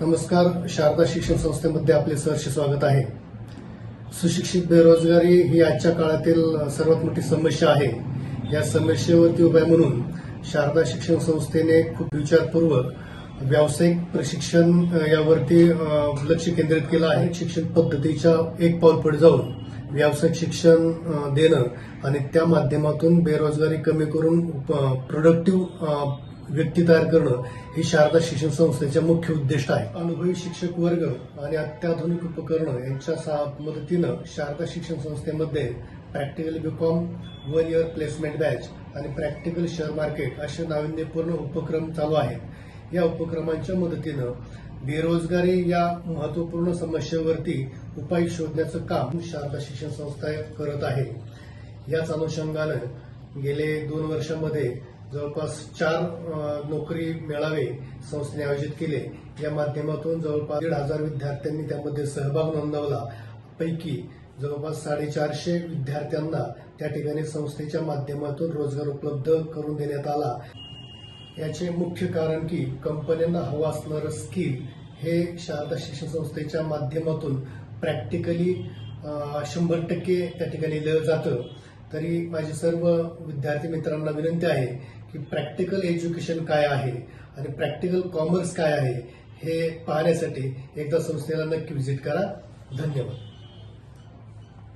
नमस्कार शारदा शिक्षण संस्थेमध्ये आपले सहर्ष स्वागत आहे. सुशिक्षित बेरोजगारी ही आजच्या काळातील सर्वात मोठी समस्या आहे. या समस्येवरती उपाय म्हणून शारदा शिक्षण संस्थेने खूप विचारपूर्वक व्यावसायिक प्रशिक्षण यावरती लक्ष केंद्रित केलं आहे. शिक्षण पद्धतीच्या एक पाऊल पुढे जाऊन व्यावसायिक शिक्षण देणं आणि त्या माध्यमातून बेरोजगारी कमी करून प्रोडक्टिव्ह व्यक्ती तयार करणं हे शारदा शिक्षण संस्थेचे मुख्य उद्दिष्ट आहे. अनुभवी शिक्षक वर्ग आणि अत्याधुनिक उपकरणं यांच्या सा- मदतीनं शारदा शिक्षण संस्थेमध्ये practical BCom one year placement batch आणि प्रॅक्टिकल शेअर मार्केट असे नाविन्यपूर्ण उपक्रम चालू आहेत. या उपक्रमांच्या मदतीनं बेरोजगारी या महत्त्वपूर्ण समस्येवरती उपाय शोधण्याचं काम शारदा शिक्षण संस्था करत आहे. याच अनुषंगानं गेले दोन वर्षामध्ये जवळपास चार नोकरी मेळावे संस्थेने आयोजित केले. या माध्यमातून जवळपास दीड हजार विद्यार्थ्यांनी त्यामध्ये सहभाग नोंदवला. पैकी जवळपास साडेचारशे विद्यार्थ्यांना त्या ठिकाणी संस्थेच्या माध्यमातून रोजगार उपलब्ध करून देण्यात आला. याचे मुख्य कारण की कंपन्यांना हवं असणारं स्किल हे शारदा शिक्षण संस्थेच्या माध्यमातून प्रॅक्टिकली शंभर टक्के त्या ठिकाणी दिलं जातं. तरी माझी सर्व विद्यार्थी मित्रांना विनंती आहे की प्रॅक्टिकल एज्युकेशन काय आहे आणि प्रॅक्टिकल कॉमर्स काय आहे हे पाहण्यासाठी एकदा संस्थेला नक्की व्हिजिट करा. धन्यवाद.